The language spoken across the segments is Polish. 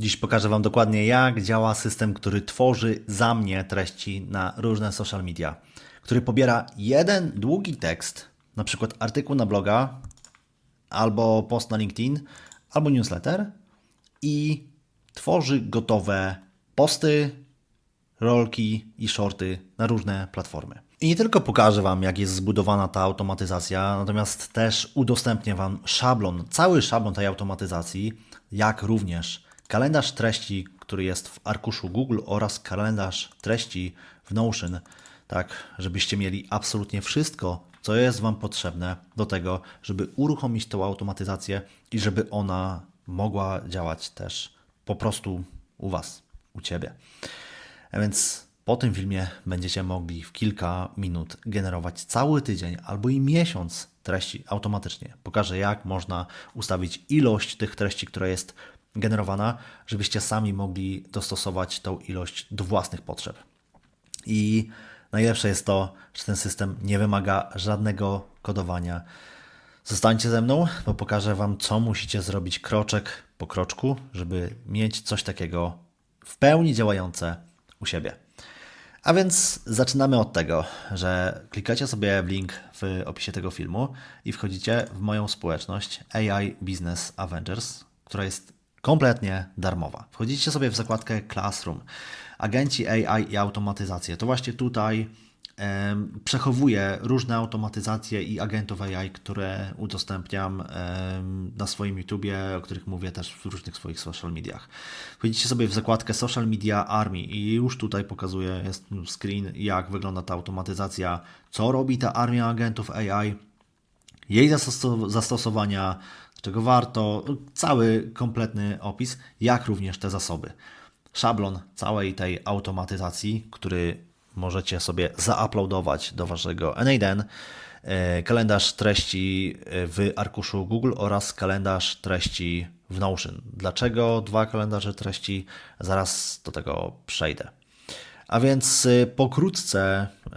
Dziś pokażę Wam dokładnie, jak działa system, który tworzy za mnie treści na różne social media, który pobiera jeden długi tekst, na przykład artykuł na bloga, albo post na LinkedIn, albo newsletter i tworzy gotowe posty, rolki i shorty na różne platformy. I nie tylko pokażę Wam, jak jest zbudowana ta automatyzacja, natomiast też udostępnię Wam szablon, cały szablon tej automatyzacji, jak również kalendarz treści, który jest w arkuszu Google oraz kalendarz treści w Notion, tak żebyście mieli absolutnie wszystko, co jest Wam potrzebne do tego, żeby uruchomić tą automatyzację i żeby ona mogła działać też po prostu u Was, u Ciebie. A więc po tym filmie będziecie mogli w kilka minut generować cały tydzień albo i miesiąc treści automatycznie. Pokażę, jak można ustawić ilość tych treści, która jest generowana, żebyście sami mogli dostosować tą ilość do własnych potrzeb. I najlepsze jest to, że ten system nie wymaga żadnego kodowania. Zostańcie ze mną, bo pokażę Wam, co musicie zrobić kroczek po kroczku, żeby mieć coś takiego w pełni działające u siebie. A więc zaczynamy od tego, że klikacie sobie w link w opisie tego filmu i wchodzicie w moją społeczność AI Business Avengers, która jest kompletnie darmowa. Wchodzicie sobie w zakładkę Classroom, agenci AI i automatyzację. To właśnie tutaj przechowuję różne automatyzacje i agentów AI, które udostępniam na swoim YouTubie, o których mówię też w różnych swoich social mediach. Wchodzicie sobie w zakładkę Social Media Army i już tutaj pokazuję, jest screen, jak wygląda ta automatyzacja, co robi ta armia agentów AI, jej zastos- zastosowania, czego warto, cały kompletny opis, jak również te zasoby. Szablon całej tej automatyzacji, który możecie sobie zauploadować do waszego NADN, e, kalendarz treści w arkuszu Google oraz kalendarz treści w Notion. Dlaczego dwa kalendarze treści? Zaraz do tego przejdę. A więc y, pokrótce, y,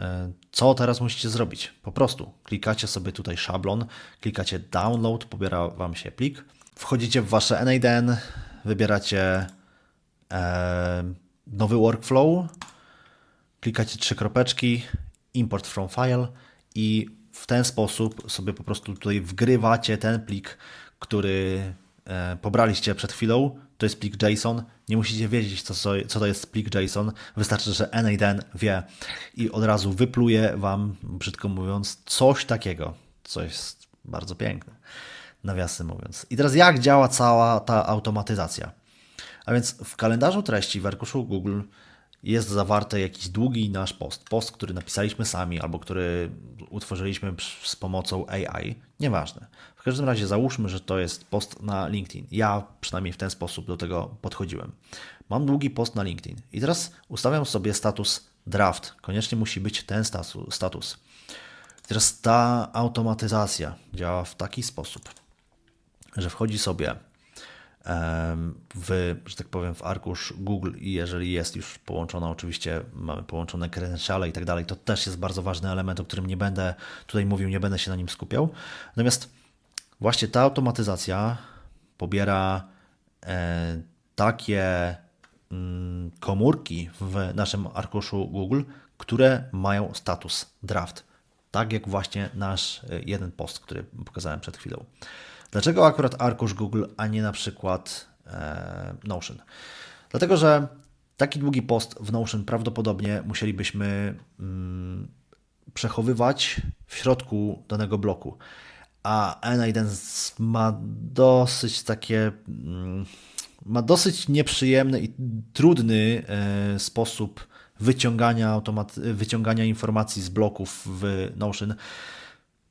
co teraz musicie zrobić? Po prostu klikacie sobie tutaj szablon, klikacie download, pobiera Wam się plik, wchodzicie w Wasze NADN, wybieracie e, nowy workflow, klikacie trzy kropeczki, import from file i w ten sposób sobie po prostu tutaj wgrywacie ten plik, który pobraliście przed chwilą. To jest plik JSON. Nie musicie wiedzieć, co, co, co to jest plik JSON. Wystarczy, że NADN wie i od razu wypluje Wam, brzydko mówiąc, coś takiego, co jest bardzo piękne, nawiasem mówiąc. I teraz jak działa cała ta automatyzacja? A więc w kalendarzu treści w arkuszu Google jest zawarty jakiś długi nasz post. Post, który napisaliśmy sami albo który utworzyliśmy z pomocą AI. Nieważne. W każdym razie załóżmy, że to jest post na LinkedIn. Ja przynajmniej w ten sposób do tego podchodziłem. Mam długi post na LinkedIn i teraz ustawiam sobie status draft. Koniecznie musi być ten status. Teraz ta automatyzacja działa w taki sposób, że wchodzi sobie w, że tak powiem, w arkusz Google i jeżeli jest już połączona, oczywiście mamy połączone credentiale i tak dalej, to też jest bardzo ważny element, o którym nie będę tutaj mówił, nie będę się na nim skupiał. Natomiast właśnie ta automatyzacja pobiera e, takie mm, komórki w naszym arkuszu Google, które mają status draft. Tak jak właśnie nasz e, jeden post, który pokazałem przed chwilą. Dlaczego akurat arkusz Google, a nie na przykład e, Notion? Dlatego, że taki długi post w Notion prawdopodobnie musielibyśmy mm, przechowywać w środku danego bloku. A N1 ma dosyć takie. mm, Ma dosyć nieprzyjemny i trudny e, sposób wyciągania, automat, wyciągania informacji z bloków w Notion.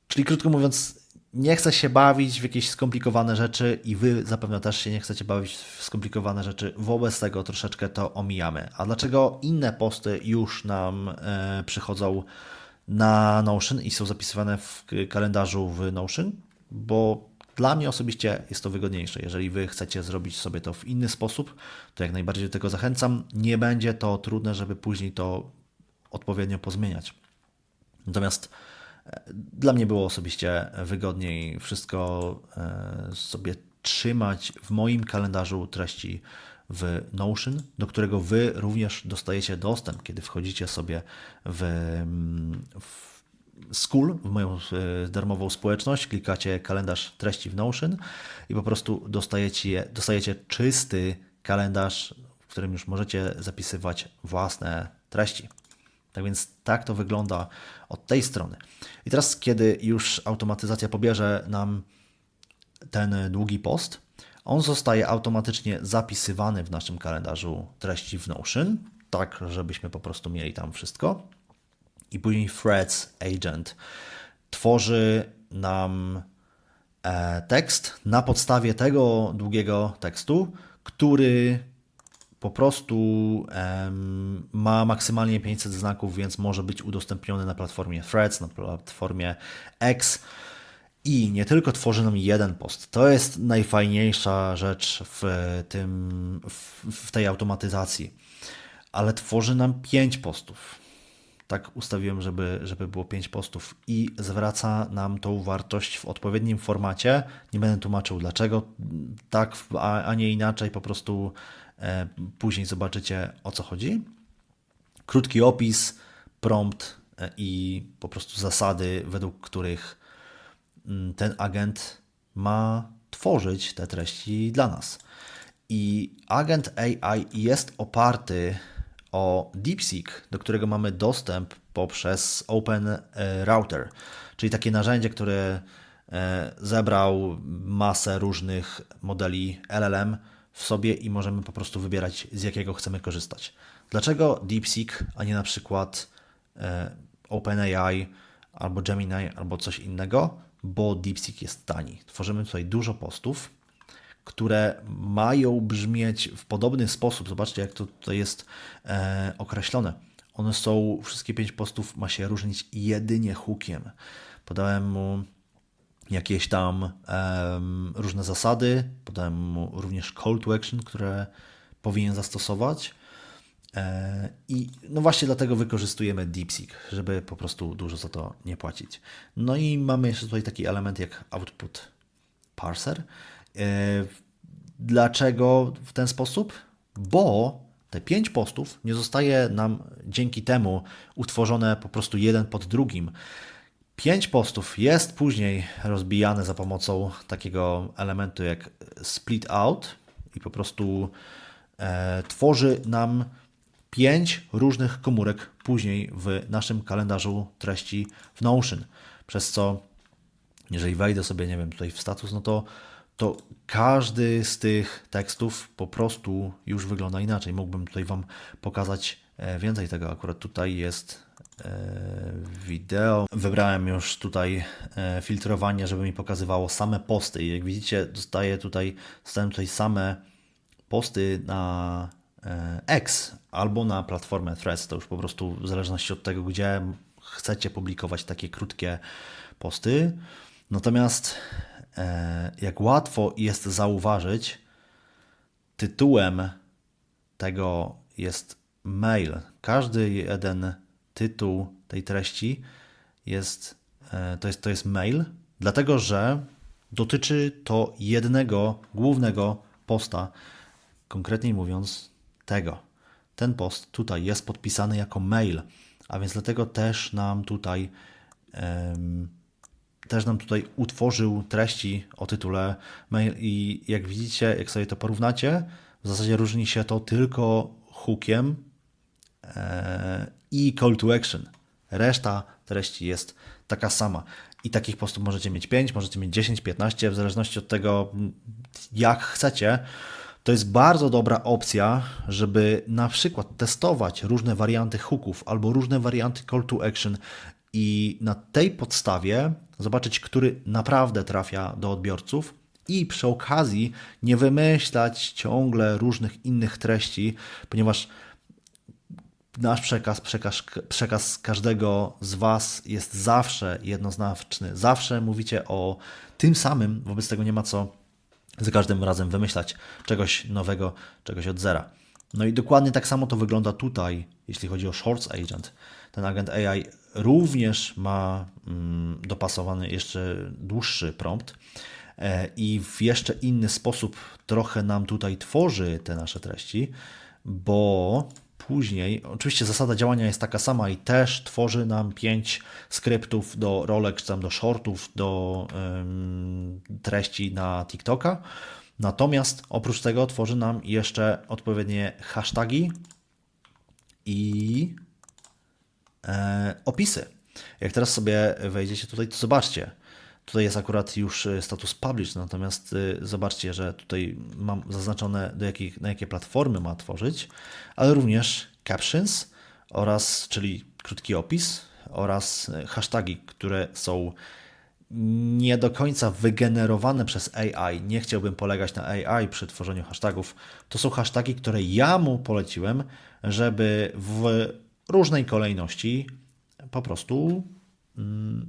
Czyli krótko mówiąc, nie chcę się bawić w jakieś skomplikowane rzeczy i wy zapewne też się nie chcecie bawić w skomplikowane rzeczy. Wobec tego troszeczkę to omijamy. A dlaczego inne posty już nam e, przychodzą na Notion i są zapisywane w kalendarzu w Notion? Bo dla mnie osobiście jest to wygodniejsze. Jeżeli wy chcecie zrobić sobie to w inny sposób, to jak najbardziej do tego zachęcam. Nie będzie to trudne, żeby później to odpowiednio pozmieniać. Natomiast dla mnie było osobiście wygodniej wszystko e, sobie trzymać w moim kalendarzu treści w Notion, do którego Wy również dostajecie dostęp, kiedy wchodzicie sobie w, mm, w School, w moją e, darmową społeczność, klikacie kalendarz treści w Notion i po prostu dostajecie, dostajecie czysty kalendarz, w którym już możecie zapisywać własne treści. Tak więc tak to wygląda od tej strony. I teraz, kiedy już automatyzacja pobierze nam ten długi post, on zostaje automatycznie zapisywany w naszym kalendarzu treści w Notion, tak żebyśmy po prostu mieli tam wszystko. I później Threads Agent tworzy nam e, tekst na podstawie tego długiego tekstu, który po prostu ma maksymalnie 500 znaków, więc może być udostępniony na platformie Threads, na platformie X. I nie tylko tworzy nam jeden post. To jest najfajniejsza rzecz w, tym, w, w tej automatyzacji, ale tworzy nam 5 postów. Tak ustawiłem, żeby, żeby było 5 postów i zwraca nam tą wartość w odpowiednim formacie. Nie będę tłumaczył dlaczego tak, a, a nie inaczej, po prostu później zobaczycie o co chodzi. Krótki opis, prompt e, i po prostu zasady, według których mm, ten agent ma tworzyć te treści dla nas. I agent AI jest oparty o DeepSeek, do którego mamy dostęp poprzez Open e, Router, czyli takie narzędzie, które e, zebrał masę różnych modeli LLM w sobie i możemy po prostu wybierać, z jakiego chcemy korzystać. Dlaczego DeepSeek, a nie na przykład e, OpenAI albo Gemini albo coś innego? Bo DeepSeek jest tani. Tworzymy tutaj dużo postów, które mają brzmieć w podobny sposób. Zobaczcie, jak to tutaj jest e, określone. One są, wszystkie pięć postów ma się różnić jedynie hookiem. Podałem mu jakieś tam różne zasady, mu również call to action, które powinien zastosować. E, I no właśnie dlatego wykorzystujemy DeepSeek, żeby po prostu dużo za to nie płacić. No i mamy jeszcze tutaj taki element jak output parser. E, dlaczego w ten sposób? Bo te pięć postów nie zostaje nam dzięki temu utworzone po prostu jeden pod drugim. Pięć postów jest później rozbijane za pomocą takiego elementu jak split out i po prostu e, tworzy nam pięć różnych komórek później w naszym kalendarzu treści w Notion. Przez co, jeżeli wejdę sobie, nie wiem, tutaj w status, no to to każdy z tych tekstów po prostu już wygląda inaczej. Mógłbym tutaj Wam pokazać e, więcej tego. Akurat tutaj jest wideo. Wybrałem już tutaj e, filtrowanie, żeby mi pokazywało same posty. Jak widzicie, dostaję tutaj, dostałem tutaj same posty na X albo na platformę Threads. To już po prostu w zależności od tego, gdzie chcecie publikować takie krótkie posty. Natomiast E, jak łatwo jest zauważyć, tytułem tego jest mail. Każdy jeden tytuł tej treści jest, e, to jest, to jest mail, dlatego że dotyczy to jednego głównego posta, konkretniej mówiąc tego. Ten post tutaj jest podpisany jako mail, a więc dlatego też nam tutaj um, też nam tutaj utworzył treści o tytule mail i jak widzicie, jak sobie to porównacie, w zasadzie różni się to tylko hookiem i call to action. Reszta treści jest taka sama. I takich postów możecie mieć 5, możecie mieć 10, 15, w zależności od tego, jak chcecie. To jest bardzo dobra opcja, żeby na przykład testować różne warianty hooków albo różne warianty call to action i na tej podstawie zobaczyć, który naprawdę trafia do odbiorców i przy okazji nie wymyślać ciągle różnych innych treści, ponieważ nasz przekaz, przekaz, przekaz każdego z Was jest zawsze jednoznaczny. Zawsze mówicie o tym samym, wobec tego nie ma co za każdym razem wymyślać czegoś nowego, czegoś od zera. No i dokładnie tak samo to wygląda tutaj, jeśli chodzi o Shorts Agent. Ten agent AI również ma mm, dopasowany jeszcze dłuższy prompt. e, i w jeszcze inny sposób trochę nam tutaj tworzy te nasze treści, bo później, oczywiście zasada działania jest taka sama i też tworzy nam pięć skryptów do rolek, czy tam do shortów, do ym, treści na TikToka. Natomiast oprócz tego tworzy nam jeszcze odpowiednie hasztagi i e, opisy. Jak teraz sobie wejdziecie tutaj, to zobaczcie. Tutaj jest akurat już e, status publish, natomiast e, zobaczcie, że tutaj mam zaznaczone, do jakich, na jakie platformy ma tworzyć, ale również captions oraz, czyli krótki opis oraz e, hasztagi, które są nie do końca wygenerowane przez AI. Nie chciałbym polegać na AI przy tworzeniu hashtagów. To są hasztagi, które ja mu poleciłem, żeby w różnej kolejności po prostu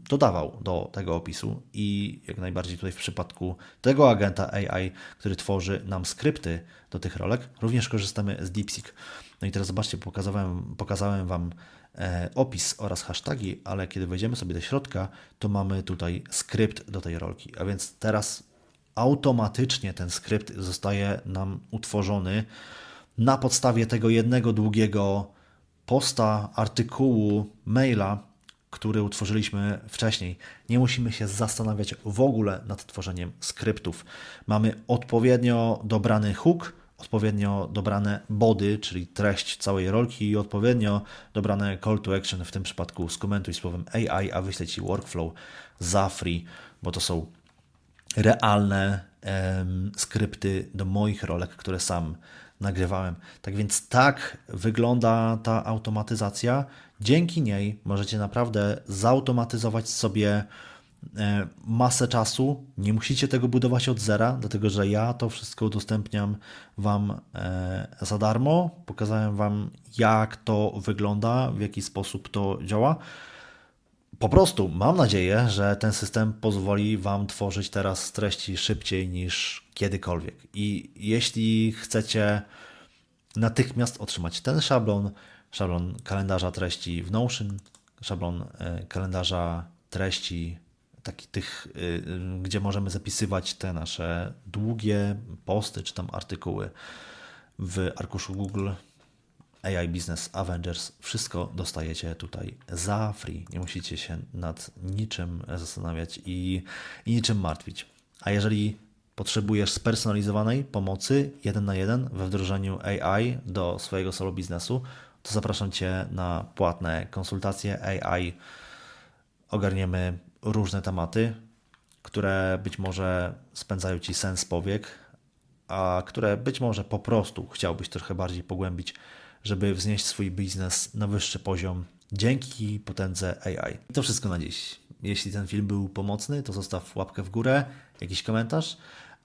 dodawał do tego opisu i jak najbardziej tutaj w przypadku tego agenta AI, który tworzy nam skrypty do tych rolek, również korzystamy z DeepSeek. No i teraz zobaczcie, pokazałem, pokazałem Wam e, opis oraz hasztagi, ale kiedy wejdziemy sobie do środka, to mamy tutaj skrypt do tej rolki. A więc teraz automatycznie ten skrypt zostaje nam utworzony na podstawie tego jednego długiego posta, artykułu, maila, który utworzyliśmy wcześniej. Nie musimy się zastanawiać w ogóle nad tworzeniem skryptów. Mamy odpowiednio dobrany hook, odpowiednio dobrane body, czyli treść całej rolki i odpowiednio dobrane call to action, w tym przypadku skomentuj słowem AI, a wyślę Ci workflow za free, bo to są realne em, skrypty do moich rolek, które sam nagrywałem. Tak więc tak wygląda ta automatyzacja. Dzięki niej możecie naprawdę zautomatyzować sobie e, masę czasu. Nie musicie tego budować od zera, dlatego że ja to wszystko udostępniam Wam e, za darmo. Pokazałem Wam, jak to wygląda, w jaki sposób to działa. Po prostu mam nadzieję, że ten system pozwoli Wam tworzyć teraz treści szybciej niż kiedykolwiek. I jeśli chcecie natychmiast otrzymać ten szablon, szablon kalendarza treści w Notion, szablon e, kalendarza treści takich tych, y, gdzie możemy zapisywać te nasze długie posty czy tam artykuły w arkuszu Google AI Business Avengers. Wszystko dostajecie tutaj za free. Nie musicie się nad niczym zastanawiać i, i niczym martwić. A jeżeli potrzebujesz spersonalizowanej pomocy jeden na jeden we wdrożeniu AI do swojego solo biznesu, to zapraszam Cię na płatne konsultacje AI. Ogarniemy różne tematy, które być może spędzają Ci sens powiek, a które być może po prostu chciałbyś trochę bardziej pogłębić, żeby wznieść swój biznes na wyższy poziom dzięki potędze AI. I to wszystko na dziś. Jeśli ten film był pomocny, to zostaw łapkę w górę, jakiś komentarz,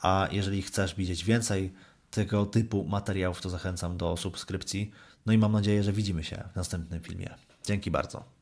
a jeżeli chcesz widzieć więcej tego typu materiałów, to zachęcam do subskrypcji. No i mam nadzieję, że widzimy się w następnym filmie. Dzięki bardzo.